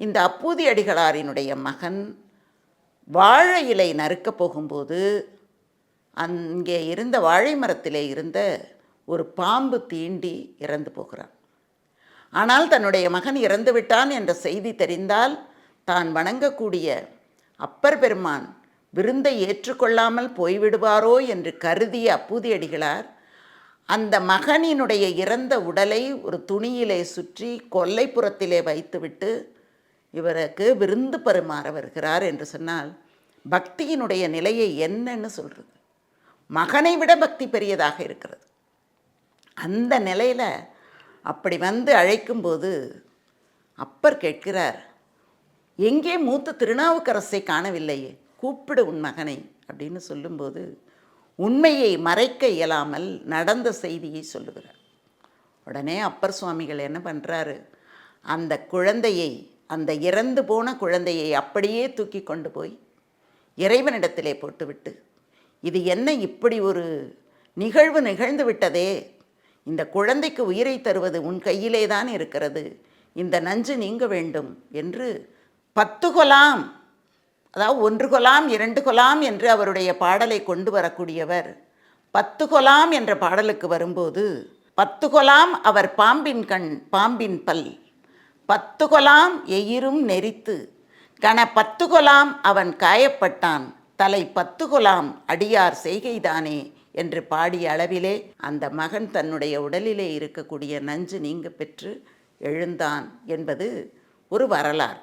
இந்த அப்பூதி அடிகளாரினுடைய மகன் வாழை இலை நறுக்கப் போகும்போது அங்கே இருந்த வாழை மரத்திலே இருந்த ஒரு பாம்பு தீண்டி இறந்து போகிறான். ஆனால் தன்னுடைய மகன் இறந்து விட்டான் என்ற செய்தி தெரிந்தால் தான் வணங்கக்கூடிய அப்பர் பெருமான் விருந்தை ஏற்றுக்கொள்ளாமல் போய்விடுவாரோ என்று கருதிய அப்பூதியடிகளார் அந்த மகனினுடைய இறந்த உடலை ஒரு துணியிலே சுற்றி கொல்லைப்புறத்திலே வைத்துவிட்டு இவருக்கு விருந்து பரிமாற வருகிறார் என்று சொன்னால் பக்தியினுடைய நிலையை என்னன்னு சொல்கிறது மகனை விட பக்தி பெரியதாக இருக்கிறது. அந்த நிலையில் அப்படி வந்து அழைக்கும்போது அப்பர் கேட்கிறார் எங்கே மூத்த திருநாவுக்கரசை காணவில்லையே? கூப்பிடு உன் மகனை அப்படின்னு சொல்லும்போது உண்மையை மறைக்க இயலாமல் நடந்த செய்தியை சொல்லுகிறார். உடனே அப்பர் சுவாமிகள் என்ன பண்ணுறாரு அந்த குழந்தையை அந்த இறந்து போன குழந்தையை அப்படியே தூக்கி கொண்டு போய் இறைவனிடத்திலே போட்டுவிட்டு இது என்ன இப்படி ஒரு நிகழ்வு நிகழ்ந்து விட்டதே? இந்த குழந்தைக்கு உயிரை தருவது உன் கையிலே தான் இருக்கிறது. இந்த நஞ்சு நீங்க வேண்டும் என்று பத்து கொலாம் அதாவது ஒன்று கொலாம் இரண்டு கொலாம் என்று அவருடைய பாடலை கொண்டு வரக்கூடியவர் பத்து கொலாம் என்ற பாடலுக்கு வரும்போது பத்து கொலாம் அவர் பாம்பின் கண் பாம்பின் பல் பத்து கொலாம் எயிரும் நெறித்து. கன பத்து கொலாம் அவன் காயப்பட்டான். தலை பத்து கொலாம் அடியார் செய்கைதானே என்று பாடிய அளவிலே அந்த மகன் தன்னுடைய உடலிலே இருக்கக்கூடிய நஞ்சு நீங்க பெற்று எழுந்தான் என்பது ஒரு வரலாறு.